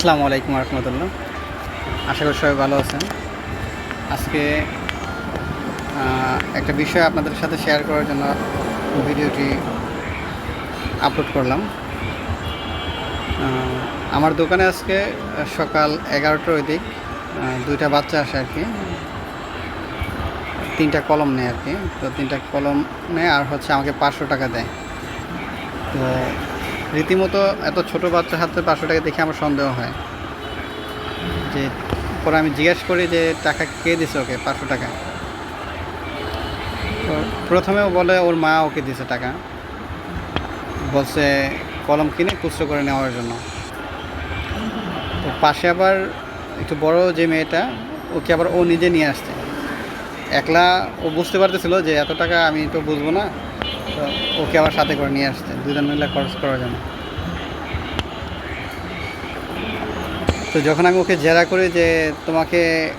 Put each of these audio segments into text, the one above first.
আসসালামু আলাইকুম রহমতুল্লাহ। আশা করি সবাই ভালো আছেন। আজকে একটা বিষয় আপনাদের সাথে শেয়ার করার জন্য ভিডিওটি আপলোড করলাম। আমার দোকানে আজকে সকাল এগারোটার ওই দিক দুইটা বাচ্চা আসে আর কি। তিনটা কলম নেয় আর কি। তো তিনটা কলম নেয় আর হচ্ছে আমাকে পাঁচশো টাকা দেয়। তো রীতিমতো এত ছোট বাচ্চা হাতে পাঁচশো টাকা দেখে আমার সন্দেহ হয়। যে পরে আমি জিজ্ঞেস করি যে, টাকা কে দিছে ওকে পাঁচশো টাকা? তো বলে, ওর মা ওকে দিছে টাকা। বলছে, কলম কিনে খুচরো করে নেওয়ার জন্য। তো পাশে আবার একটু বড় যে মেয়েটা, ওকে আবার ও নিজে নিয়ে আসছে। একলা ও বুঝতে পারতেছিল যে, এত টাকা আমি তো বুঝব না। ওকে আবার সাথে করে নিয়ে আসতে। দুজন মিলে খরচ করার জন্য। তো যখন আমি ওকে জেরা করি যে তোমাকে,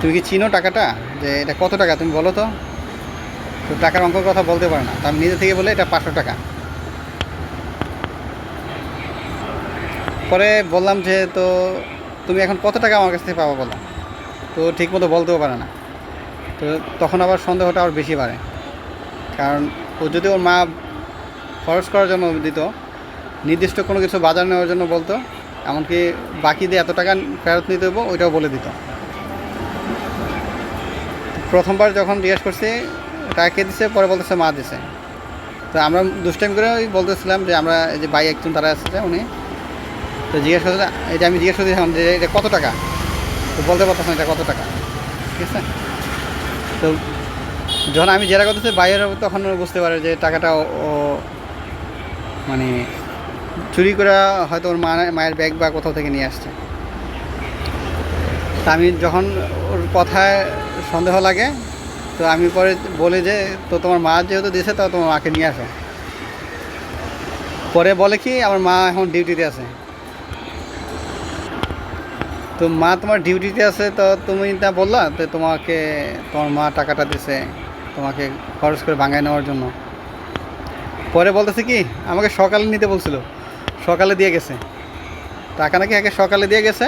তুমি কি চিনো টাকাটা? যে এটা কত টাকা, তুমি বলো তো। তো টাকার অঙ্কের কথা বলতে পারে না। তো আমি নিজে থেকে বলে এটা পাঁচশো টাকা। পরে বললাম যে, তো তুমি এখন কত টাকা আমার কাছ থেকে পাবো বলো? তো ঠিক মতো বলতেও পারে না। তো তখন আবার সন্দেহটা আবার বেশি বাড়ে। কারণ ও যদি ওর মা খরচ করার জন্য দিত, নির্দিষ্ট কোনো কিছু বাজার নেওয়ার জন্য বলতো, এমনকি বাকি দিয়ে এত টাকা ফেরত নিতে দেবো ওইটাও বলে দিত। প্রথমবার যখন জিজ্ঞেস করছি টাকা কে দিছে? পরে বলতেছে, মা দিছে। তো আমরা দুষ্টাইম করে বলতেছিলাম যে, আমরা এই যে ভাই একজন তারা আসছে উনি। তো জিজ্ঞেস করছে, এই যে আমি জিজ্ঞেস করছিলাম যে এটা কত টাকা? তো বলতে পারতেছেন এটা কত টাকা। ঠিক আছে? তো যখন আমি জেরা করতেছি বাইরের তখন বুঝতে পারে যে টাকাটা ও- মানে চুরি করে হয়তো ওর মা, মায়ের ব্যাগ বা কোথাও থেকে নিয়ে আসছে। তা আমি যখন ওর কথায় সন্দেহ লাগে, তো আমি পরে বলি যে, তো তোমার মা যেহেতু দিয়েছে, তো তোমার মাকে নিয়ে আসো। পরে বলে কি, আমার মা এখন ডিউটিতে আছে। তো মা তোমার ডিউটিতে আছে, তো তুমি তা বললা তো তোমাকে, তোমার মা টাকাটা দিছে তোমাকে খরচ করে ভাঙায় নেওয়ার জন্য। পরে বলতেছে কি, আমাকে সকালে নিতে বলছিল। সকালে দিয়ে গেছে। টাকা নাকি একে সকালে দিয়ে গেছে,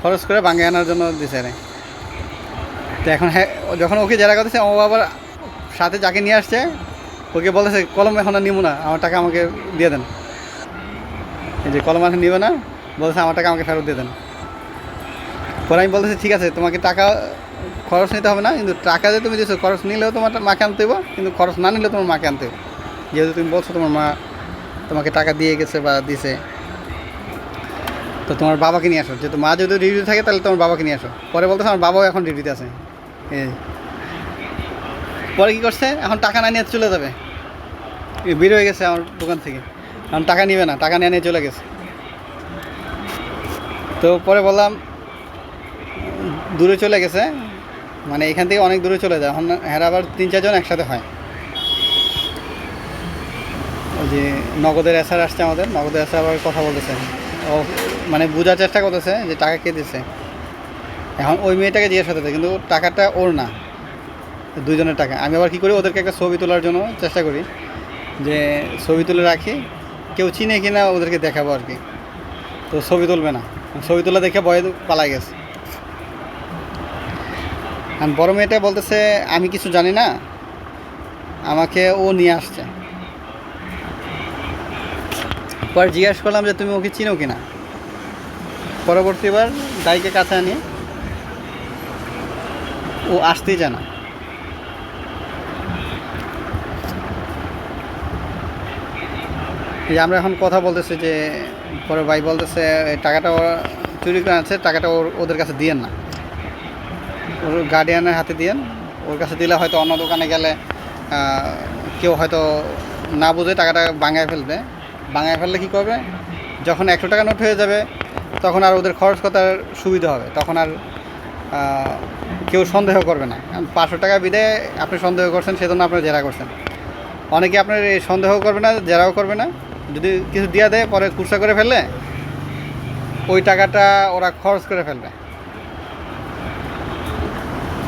খরচ করে ভাঙে আনার জন্য দিছে রে তো এখন হ্যাঁ যখন ওকে যারা করতেছে, ও আবার সাথে যাকে নিয়ে আসছে, ওকে বলতেছে, কলম এখন আর নিব না, আমার টাকা আমাকে দিয়ে দেন। এই যে কলম এখন নিবে না, বলতেছে, আমার টাকা আমাকে ফেরত দিয়ে দেন। পরে আমি বলতেছি, ঠিক আছে, তোমাকে টাকা খরচ নিতে হবে না, কিন্তু টাকা যে তুমি দিচ্ছ খরচ নিলেও তোমার মাকে আনতে হবে কিন্তু খরচ না নিলেও তোমার মাকে আনতে হবে যেহেতু তুমি বলছো তোমার মা তোমাকে টাকা দিয়ে গেছে বা দিছে। তো তোমার বাবাকে নিয়ে আসো, যেহেতু মা যদি ডিউটি থাকে তাহলে তোমার বাবাকে নিয়ে আসো। পরে বলতেছে আমার বাবাও এখন ডিউটিতে আছে। এই। পরে কী করছে? এখন টাকা না নিয়ে চলে যাবে। বের হয়ে গেছে আমার দোকান থেকে। এখন টাকা নিবে না, টাকা নিয়ে নিয়ে চলে গেছে। তো পরে বললাম, দূরে চলে গেছে। মানে এখান থেকে অনেক দূরে চলে যায়। এখন হ্যাঁ আবার তিন চারজন একসাথে হয়। ওই যে নগদের এসআর আসছে আমাদের। নগদের এসআর আবার কথা বলতেছে। ও মানে বোঝার চেষ্টা করতেছে যে টাকা কে দিছে। এখন ওই মেয়েটাকে জিজ্ঞেস করতেছে, কিন্তু টাকাটা ওর না। দুইজনের টাকা। আমি আবার কী করি, ওদেরকে একটা ছবি তোলার জন্য চেষ্টা করি যে ছবি তুলে রাখি। কেউ চিনে কিনা ওদেরকে দেখাবো আর কি। তো ছবি তুলবে না। ছবি তোলা দেখে ভয়ে পালাই গেছে। বড় মেয়েটা বলতেছে, আমি কিছু জানি না, আমাকে ও নিয়ে আসছে। পরে জিজ্ঞেস করলাম যে, তুমি ওকে চিনো কিনা? পরবর্তীবার গাইকে কাছে আনি। ও আসতেই জানা যে আমরা এখন কথা বলতেছি যে, পরে ভাই বলতেছে টাকাটা চুরি করে আছে টাকাটা ওদের কাছে দিয়েন না। ওর গার্ডিয়ানের হাতে দিয়েন ওর কাছে দিলে হয়তো অন্য দোকানে গেলে কেউ হয়তো না বুঝে টাকাটা বাঙায় ফেলবে। বাঙায় ফেললে কী করবে? যখন একশো টাকা নোট হয়ে যাবে, তখন আর ওদের খরচ করার সুবিধা হবে। তখন আর কেউ সন্দেহ করবে না। পাঁচশো টাকা বিদে আপনি সন্দেহ করছেন, সেজন্য আপনার জেরা করছেন। অনেকে আপনার এই সন্দেহ করবে না, জেরাও করবে না। যদি কিছু দিয়ে দেয়, পরে খুচরা করে ফেললে, ওই টাকাটা ওরা খরচ করে ফেলবে।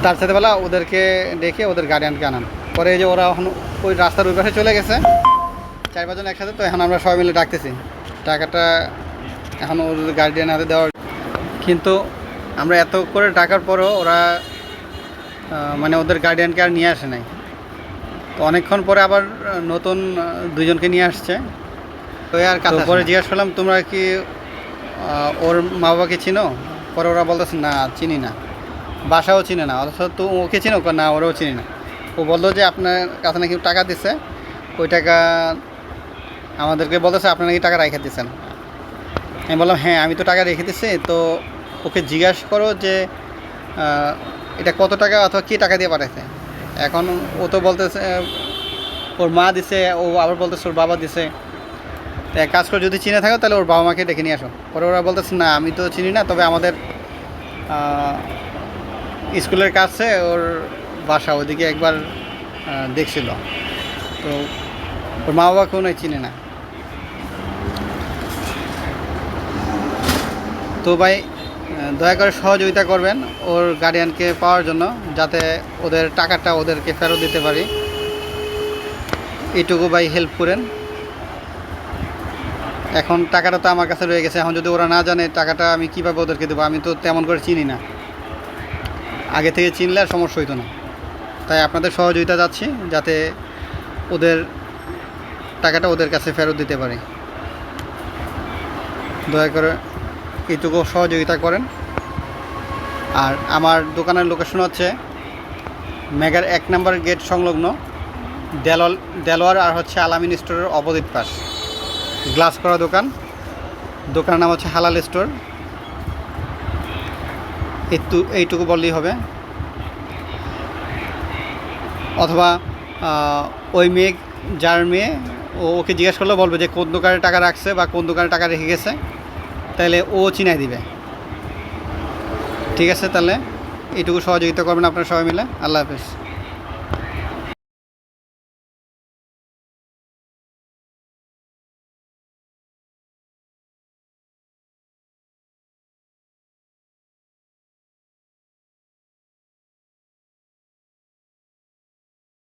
তার সাথে বেলা ওদেরকে ডেকে ওদের গার্ডিয়ানকে আনান। পরে এই যে ওরা এখন ওই রাস্তার ওই পাশে চলে গেছে। চার পাঁচজন একসাথে তো এখন আমরা সবাই মিলে ডাকতেছি। টাকাটা এখন ওর গার্ডিয়ান হাতে দেওয়ার কিন্তু আমরা এত করে টাকার পরও ওরা মানে ওদের গার্ডিয়ানকে আর নিয়ে আসে নাই। তো অনেকক্ষণ পরে আবার নতুন দুজনকে নিয়ে আসছে। তো আর পরে জিজ্ঞাসা করলাম তোমরা কি ওর মা বাবাকে চিনো? পরে ওরা বলতেছে না চিনি না। বাসাও চিনে না, অথচ তো ওকে চিনো না, ওরাও চিনি না। ও বলল যে আপনার কাছে নাকি টাকা দিছে, ওই টাকা আমাদেরকে বলতেছে, আপনারা নাকি টাকা রেখে দিচ্ছেন আমি বললাম হ্যাঁ আমি তো টাকা রেখে দিচ্ছি তো ওকে জিজ্ঞাসা করো যে এটা কত টাকা অথবা কী টাকা দিয়ে পাঠাইছে? এখন ও তো বলতেছে, ওর মা দিছে, ও আবার বলতেছে, ওর বাবা দিছে। এক কাজ করে, যদি চিনে থাকো, তাহলে ওর বাবা মাকে ডেকে নিয়ে আসো। পরে ওরা বলতেছে, না, আমি তো চিনি না, তবে আমাদের স্কুলের কাছে, ওর বাসা ওদিকে একবার দেখছিল। তো ওর মা বাবা কোনো চিনে না। তো ভাই দয়া করে সহযোগিতা করবেন ওর গার্ডিয়ানকে পাওয়ার জন্য, যাতে ওদের টাকাটা ওদেরকে ফেরত দিতে পারি। এইটুকু ভাই হেল্প করেন। এখন টাকাটা তো আমার কাছে রয়ে গেছে। এখন যদি ওরা না জানে টাকাটা আমি কীভাবে ওদেরকে দেবো, আমি তো তেমন করে চিনি না। আগে থেকে চিনলে আর সমস্যা হইতো না। তাই আপনাদের সহযোগিতা যাচ্ছি, যাতে ওদের টাকাটা ওদের কাছে ফেরত দিতে পারি। দয়া করে এইটুকু সহযোগিতা করেন। আর আমার দোকানের লোকেশন হচ্ছে মেগার এক নম্বর গেট সংলগ্ন দেলোয়ার দেলোয়ার আর হচ্ছে আলামিন স্টোরের অপোজিট পাশ। গ্লাস করা দোকান। দোকানের নাম হচ্ছে হালাল স্টোর। একটু এইটুকু বললেই হবে। অথবা ওই মেয়ে, যার মেয়ে, ও ওকে জিজ্ঞেস করলে বলবে যে, কোন দোকানে টাকা রাখছে বা কোন দোকানে টাকা রেখে গেছে, তাহলে ও চিনাই দিবে। ঠিক আছে তাহলে? এইটুকু সহযোগিতা করবেন আপনারা সবাই মিলে। আল্লাহ হাফেজ।